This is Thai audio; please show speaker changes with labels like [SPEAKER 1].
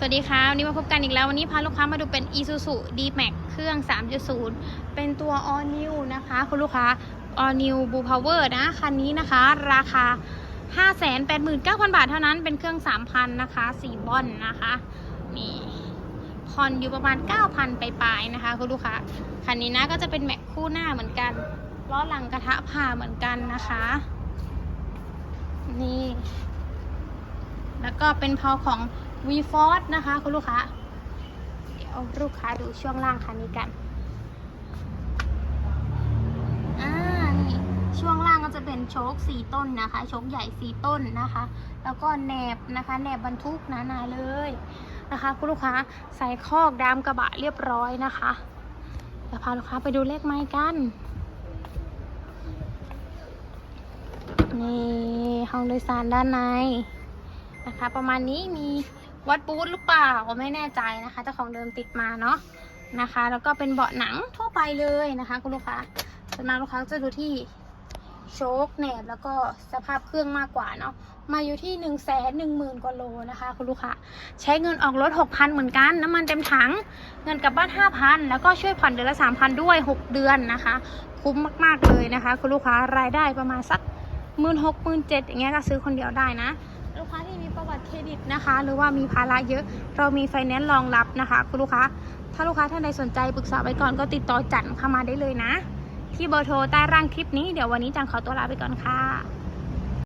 [SPEAKER 1] สวัสดีค่ะวันนี้มาพบกันอีกแล้ว วันนี้พาลูกค้ามาดูเป็น Isuzu D-Max เครื่อง 3.0 เป็นตัว All New นะคะ คุณลูกค้า All New Blue Power นะ คันนี้นะคะ ราคา 589,000 บาทเท่านั้นเป็นเครื่อง 3,000 นะคะ4บอนนะคะ นี่ผ่อนอยู่ประมาณ 9,000 ไปปลายนะคะ คุณลูกค้า คันนี้นะก็จะเป็นแม็กคู่หน้าเหมือนกันล้อหลังกระทะผ่าเหมือนกันนะคะ นี่ แล้วก็เป็นพอของ v f o r c e นะคะคุณลูกค้า เดี๋ยวลูกค้าดูช่วงล่างคันนี้กัน อ่า นี่ ช่วงล่างก็จะเป็นโชคสี่ต้นนะคะ โชคใหญ่สี่ต้นนะคะ แล้วก็แหนบนะคะ แหนบบรรทุกหนาๆเลยนะคะคุณลูกค้าใส่คอกดามกระบะเรียบร้อยนะคะเดี๋ยวพาลูกค้าไปดูเลขไม้กัน นี่ห้องโดยสารด้านในนะคะ ประมาณนี้มี วัดบูธหรือเปล่าไม่แน่ใจนะคะเจ้าของเดิมติดมาเนาะนะคะ แล้วก็เป็นเบาะหนังทั่วไปเลยนะคะ คุณลูกค้าส่วนมากลูกค้าจะดูที่โชคแหนบแล้วก็สภาพเครื่องมากกว่าเนาะมาอยู่ที่หนึ่งแสนหนึ่งหมื่นกว่าโลนะคะ คุณลูกค้าใช้เงินออกรถหกพันเหมือนกัน น้ำมันเต็มถัง เงินกลับบ้านห้าพันแล้วก็ช่วยผ่อนเดือนละสามพันด้วยหกเดือนนะคะ คุ้มมาก ๆ เลยนะคะ คุณลูกค้ารายได้ประมาณสักหมื่นหกหมื่นเจ็ดอย่างเงี้ยก็ซื้อคนเดียวได้นะ ลูกค้าที่มีประวัติเครดิตนะคะ หรือว่ามีภาระเยอะ เรามีไฟแนนซ์รองรับนะคะคุณลูกค้า ถ้าลูกค้าท่านใดสนใจปรึกษาไปก่อนก็ติดต่อจันเข้ามาได้เลยนะ ที่เบอร์โทรใต้ร่างคลิปนี้เดี๋ยววันนี้จันขอตัวลาไปก่อนค่ะ